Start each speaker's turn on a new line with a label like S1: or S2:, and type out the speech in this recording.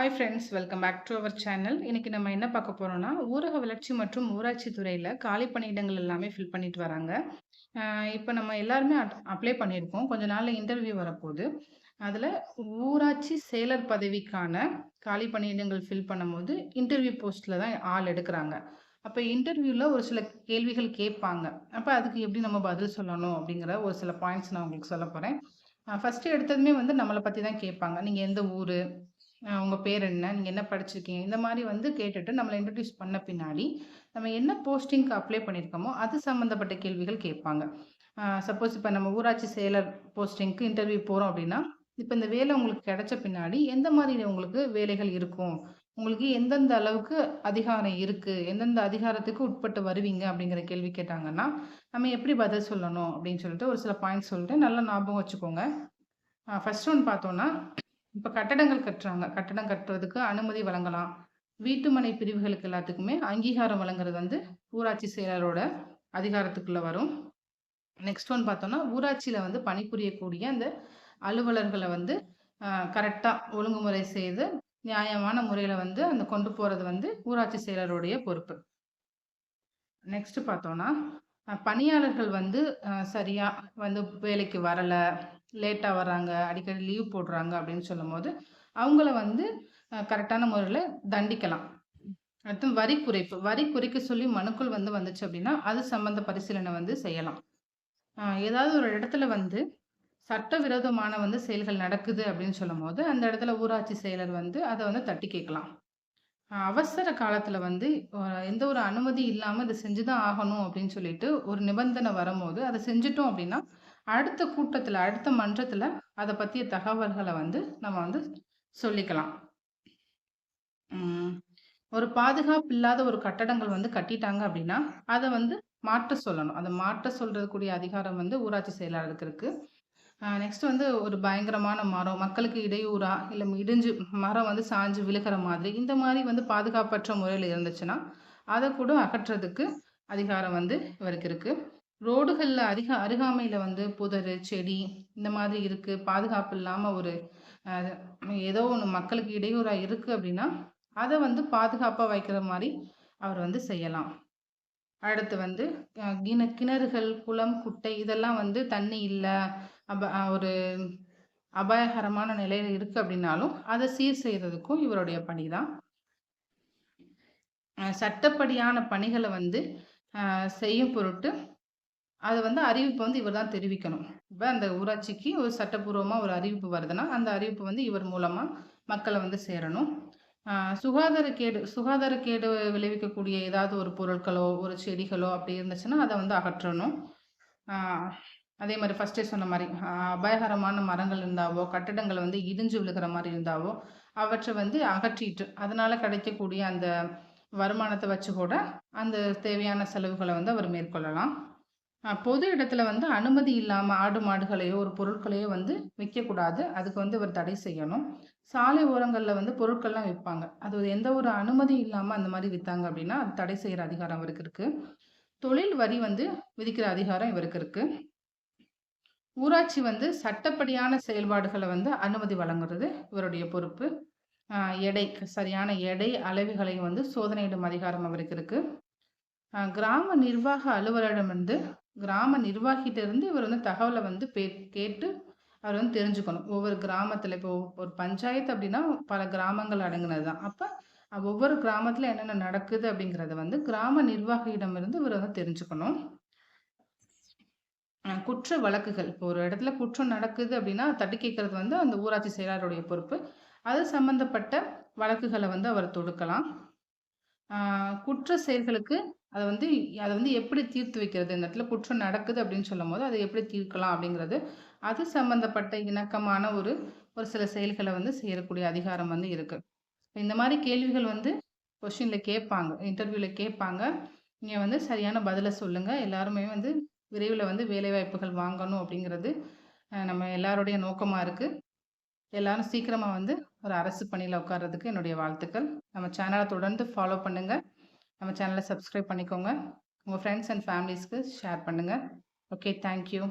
S1: Hi friends welcome back to our channel இன்னைக்கு நம்ம என்ன பார்க்க போகிறோம்னா ஊரக வளர்ச்சி மற்றும் ஊராட்சி துறையில் காலி பணியிடங்கள் எல்லாமே ஃபில் பண்ணிட்டு வராங்க. இப்போ நம்ம எல்லாருமே அப்ளை பண்ணியிருக்கோம். கொஞ்ச நாளில் இன்டர்வியூ வரப்போகுது. அதில் ஊராட்சி செயலர் பதவிக்கான காலி பணியிடங்கள் ஃபில் பண்ணும்போது இன்டர்வியூ போஸ்ட்டில் தான் ஆள் எடுக்கிறாங்க. அப்போ இன்டர்வியூவில் ஒரு சில கேள்விகள் கேட்பாங்க. அப்போ அதுக்கு எப்படி நம்ம பதில் சொல்லணும் அப்படிங்கிற ஒரு சில பாயிண்ட்ஸ் நான் உங்களுக்கு சொல்ல போகிறேன் ஃபஸ்ட்டு எடுத்ததுமே வந்து நம்மளை பற்றி தான் கேட்பாங்க. நீங்கள் எந்த ஊர் உங்கள் பேர் என்ன? நீங்கள் என்ன படிச்சிருக்கீங்க? இந்த மாதிரி வந்து கேட்டுட்டு நம்மளை இன்ட்ரடியூஸ் பண்ண பின்னாடி நம்ம என்ன போஸ்டிங்க்கு அப்ளை பண்ணியிருக்கோமோ அது சம்மந்தப்பட்ட கேள்விகள் கேட்பாங்க. சப்போஸ் இப்போ நம்ம ஊராட்சி செயலர் போஸ்டிங்க்கு இன்டர்வியூ போகிறோம் அப்படின்னா இப்போ இந்த வேலை உங்களுக்கு கிடைச்ச பின்னாடி எந்த மாதிரி உங்களுக்கு வேலைகள் இருக்கும்? உங்களுக்கு எந்தெந்த அளவுக்கு அதிகாரம் இருக்குது எந்தெந்த அதிகாரத்துக்கு உட்பட்டு வருவீங்க? அப்படிங்கிற கேள்வி கேட்டாங்கன்னா நம்ம எப்படி பதில் சொல்லணும் அப்படின்னு சொல்லிட்டு ஒரு சில பாயிண்ட்ஸ் சொல்லிட்டு நல்லா ஞாபகம் வச்சுக்கோங்க. ஃபர்ஸ்ட் ஒன் பார்த்தோன்னா இப்போ கட்டடங்கள் கட்டுறாங்க. கட்டடம் கட்டுறதுக்கு அனுமதி வழங்கலாம். வீட்டுமனை பிரிவுகளுக்கு எல்லாத்துக்குமே அங்கீகாரம் வழங்குறது வந்து ஊராட்சி செயலரோட அதிகாரத்துக்குள்ள வரும். நெக்ஸ்ட் ஒன் பார்த்தோம்னா ஊராட்சியில் வந்து பணிபுரியக்கூடிய அந்த அலுவலர்களை வந்து கரெக்டாக ஒழுங்குமுறை செய்து நியாயமான முறையில் வந்து அந்த கொண்டு போகிறது வந்து ஊராட்சி செயலருடைய பொறுப்பு. நெக்ஸ்ட் பார்த்தோம்னா பணியாளர்கள் வந்து சரியாக வந்து வேலைக்கு வரலை லேட்டாக வர்றாங்க அடிக்கடி லீவ் போடுறாங்க அப்படின்னு சொல்லும் போது அவங்கள வந்து கரெக்டான முறையில் தண்டிக்கலாம். அடுத்து வரி குறைப்பு. வரி குறைக்க சொல்லி மனுக்கள் வந்து வந்துச்சு அப்படின்னா அது சம்பந்த பரிசீலனை வந்து செய்யலாம். ஏதாவது ஒரு இடத்துல வந்து சட்டவிரோதமான வந்து செயல்கள் நடக்குது அப்படின்னு சொல்லும் போது அந்த இடத்துல ஊராட்சி செயலர் வந்து அதை வந்து தட்டி கேட்கலாம். அவசர காலத்தில் வந்து எந்த ஒரு அனுமதி இல்லாமல் இதை செஞ்சுதான் ஆகணும் அப்படின்னு சொல்லிட்டு ஒரு நிபந்தனை வரும்போது அதை செஞ்சுட்டோம் அப்படின்னா அடுத்த கூட்டத்தில் அடுத்த மன்றத்தில் அதை பற்றிய தகவல்களை வந்து நம்ம வந்து சொல்லிக்கலாம். ஒரு பாதுகாப்பு இல்லாத ஒரு கட்டடங்கள் வந்து கட்டிட்டாங்க அப்படின்னா அதை வந்து மாற்ற சொல்லணும். அதை மாற்ற சொல்றதுக்குரிய அதிகாரம் வந்து ஊராட்சி செயலாளருக்கு இருக்கு. நெக்ஸ்ட் வந்து ஒரு பயங்கரமான மரம் மக்களுக்கு இடையூறா இல்லை இடிஞ்சு மரம் வந்து சாஞ்சு விழுகிற மாதிரி இந்த மாதிரி வந்து பாதுகாப்பற்ற முறையில் இருந்துச்சுன்னா அதை கூட அகற்றுறதுக்கு அதிகாரம் வந்து இவருக்கு இருக்குது ரோடுகளில் அதிக அருகாமையில் வந்து புதர் செடி இந்த மாதிரி இருக்குது பாதுகாப்பு இல்லாமல் ஒரு ஏதோ ஒன்று மக்களுக்கு இடையூறாக இருக்குது அப்படின்னா அதை வந்து பாதுகாப்பாக வைக்கிற மாதிரி அவர் வந்து செய்யலாம். அடுத்து வந்து கிண கிணறுகள் குளம் குட்டை இதெல்லாம் வந்து தண்ணி இல்லை அப ஒரு அபாயகரமான நிலையில் இருக்குது அப்படின்னாலும் அதை சீர் செய்கிறதுக்கும் இவருடைய பணி தான் சட்டப்படியான பணிகளை வந்து செய்யும் பொருட்டு அதை வந்து அறிவிப்பு வந்து இவர் தான் தெரிவிக்கணும். இப்போ அந்த ஊராட்சிக்கு ஒரு சட்டப்பூர்வமாக ஒரு அறிவிப்பு வருதுன்னா அந்த அறிவிப்பு வந்து இவர் மூலமாக மக்களை வந்து சேரணும். சுகாதார கேடு சுகாதார கேடு விளைவிக்கக்கூடிய ஏதாவது ஒரு பொருட்களோ ஒரு செடிகளோ அப்படி இருந்துச்சுன்னா அதை வந்து அகற்றணும். அதே மாதிரி ஃபஸ்ட்டே சொன்ன மாதிரி அபாயகரமான மரங்கள் இருந்தாவோ கட்டடங்கள் வந்து இடிஞ்சு விழுகிற மாதிரி இருந்தாவோ அவற்றை வந்து அகற்றிட்டு அதனால் கிடைக்கக்கூடிய அந்த வருமானத்தை வச்சு கூட அந்த தேவையான செலவுகளை வந்து அவர் மேற்கொள்ளலாம். பொது இடத்துல வந்து அனுமதி இல்லாமல் ஆடு மாடுகளையோ ஒரு பொருட்களையோ வந்து விற்கக்கூடாது அதுக்கு வந்து இவர் தடை செய்யணும். சாலை ஓரங்களில் வந்து பொருட்கள்லாம் விற்பாங்க. அது எந்த ஒரு அனுமதி இல்லாமல் அந்த மாதிரி விற்றாங்க அப்படின்னா அது தடை செய்கிற அதிகாரம் அவருக்கு இருக்குது தொழில் வரி வந்து விதிக்கிற அதிகாரம் இவருக்கு இருக்குது ஊராட்சி வந்து சட்டப்படியான செயல்பாடுகளை வந்து அனுமதி வழங்குறது இவருடைய பொறுப்பு. எடை சரியான எடை அளவுகளை வந்து சோதனையிடும் அதிகாரம் அவருக்கு இருக்குது கிராம நிர்வாக அலுவலரிடம் வந்து கிராம நிர்வாகிட்ட இருந்து இவர் வந்து தகவலை வந்து பே கேட்டு அவர் வந்து தெரிஞ்சுக்கணும். ஒவ்வொரு கிராமத்தில் இப்போ ஒரு பஞ்சாயத்து அப்படின்னா பல கிராமங்கள் அடங்குனது தான். அப்போ ஒவ்வொரு கிராமத்தில் என்னென்ன நடக்குது அப்படிங்கிறத வந்து கிராம நிர்வாகியிடம் இருந்து இவர் வந்து தெரிஞ்சுக்கணும். குற்ற வழக்குகள். இப்போ ஒரு இடத்துல குற்றம் நடக்குது அப்படின்னா தட்டி கேட்கறது வந்து அந்த ஊராட்சி செயலாளருடைய பொறுப்பு. அது சம்பந்தப்பட்ட வழக்குகளை வந்து அவர் தொடுக்கலாம். குற்ற செயல்களுக்கு அதை வந்து அதை வந்து எப்படி தீர்த்து வைக்கிறது? இந்த இடத்துல குற்றம் நடக்குது அப்படின்னு சொல்லும் போது அதை எப்படி தீர்க்கலாம் அப்படிங்கிறது. அது சம்பந்தப்பட்ட இணக்கமான ஒரு ஒரு சில செயல்களை வந்து செய்யக்கூடிய அதிகாரம் வந்து இருக்கு. இந்த மாதிரி கேள்விகள் வந்து கொஷினில் கேட்பாங்க இன்டர்வியூவில் கேட்பாங்க. நீங்கள் வந்து சரியான பதிலை சொல்லுங்கள் எல்லாருமே வந்து விரைவில் வந்து வேலைவாய்ப்புகள் வாங்கணும் அப்படிங்கிறது நம்ம எல்லாருடைய நோக்கமாக இருக்குது எல்லாரும் சீக்கிரமாக வந்து ஒரு அரசு பணியில் உட்கார்றதுக்கு என்னுடைய வாழ்த்துக்கள். நம்ம சேனலை தொடர்ந்து ஃபாலோ பண்ணுங்கள் நம்ம சேனலை சப்ஸ்கிரைப் பண்ணிக்கோங்க. உங்கள் ஃப்ரெண்ட்ஸ் அண்ட் ஃபேமிலிஸ்க்கு ஷேர் பண்ணுங்கள் ஓகே தேங்க்யூ